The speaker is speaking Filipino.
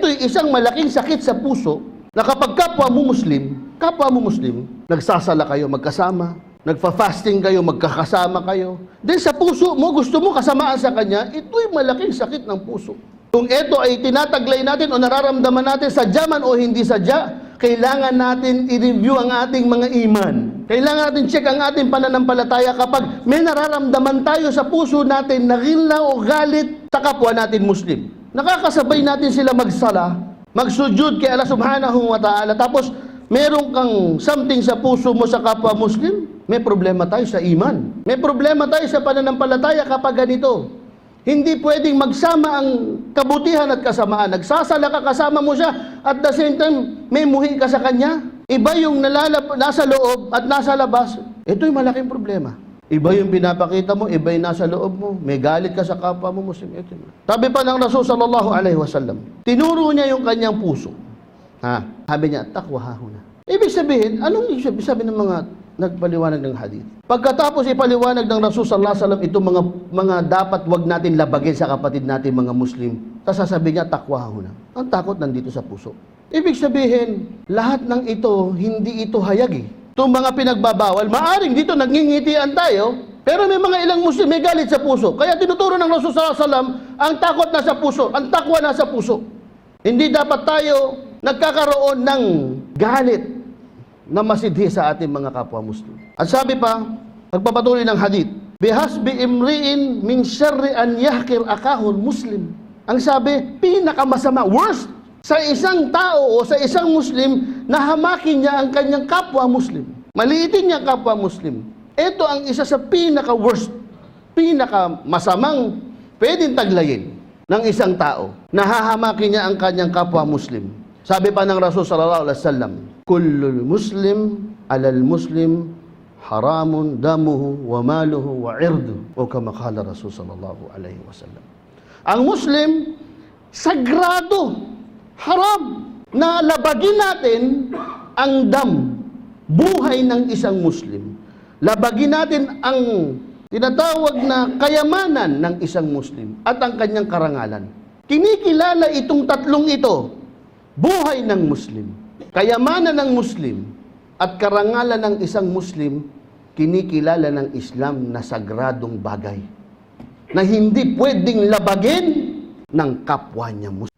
ito'y isang malaking sakit sa puso na kapag kapwa mo Muslim, kapwa mo Muslim, nagsasala kayo magkasama, nagfa-fasting kayo, magkakasama kayo. Then sa puso mo, gusto mo kasamaan sa kanya, ito'y malaking sakit ng puso. Kung ito ay tinataglay natin o nararamdaman natin sadya man o hindi sadya, kailangan natin i-review ang ating mga iman. Kailangan natin check ang ating pananampalataya kapag may nararamdaman tayo sa puso natin na o galit sa kapwa natin Muslim. Nakakasabay natin sila magsala, magsujud kay Allah subhanahu wa ta'ala, tapos meron kang something sa puso mo sa kapwa Muslim, may problema tayo sa iman. May problema tayo sa pananampalataya kapag ganito. Hindi pwedeng magsama ang kabutihan at kasamaan. Nagsasala ka kasama mo siya at the same time may muhi ka sa kanya. Iba yung nalalab, nasa loob at nasa labas. Ito'y malaking problema. Iba yung pinapakita mo, iba yung nasa loob mo. May galit ka sa kapwa mo Muslim. Ito. Sabi pa ng Rasul sallallahu alaihi wasallam, tinuro niya yung kanyang puso. Ha? Sabi niya, takwahahuna. Ibig sabihin, anong ibig sabihin sabi ng mga nagpaliwanag ng hadith? Pagkatapos ipaliwanag ng Rasul sallallahu alaihi wasallam itong mga mga dapat wag natin labagin sa kapatid natin mga Muslim. Tapos sasabihin niya, takwahahuna. Ang takot nandito sa puso. Ibig sabihin, lahat ng ito, hindi ito hayag eh. Itong mga pinagbabawal, maaring dito nagngingitian tayo, pero may mga ilang Muslim may galit sa puso. Kaya tinuturo ng Rasul wasallam, ang takot nasa puso, ang takwa nasa puso. Hindi dapat tayo nagkakaroon ng galit na masidhi sa ating mga kapwa Muslim. At sabi pa, pagpapatuloy ng hadith, Bihasbi imriin min syarri an yahkir akahul Muslim. Ang sabi, pinakamasama, worst sa isang tao o sa isang Muslim na hamakin niya ang kanyang kapwa Muslim. Maliitin niya ang kapwa Muslim. Ito ang isa sa pinaka-worst, pinaka-masamang pwedeng taglayin ng isang tao. Nahahamakin niya ang kanyang kapwa Muslim. Sabi pa ng Rasul sallallahu alaihi wasallam, "Kullul Muslim alal Muslim haramun damuhu wa maluhu wa irdu." O kama kala Rasul sallallahu alaihi wasallam. Ang Muslim sagrado, haram na labagin natin ang dam, buhay ng isang Muslim. Labagin natin ang tinatawag na kayamanan ng isang Muslim at ang kanyang karangalan. Kinikilala itong tatlong ito, buhay ng Muslim, kayamanan ng Muslim, at karangalan ng isang Muslim, kinikilala ng Islam na sagradong bagay na hindi pwedeng labagin ng kapwa niya Muslim.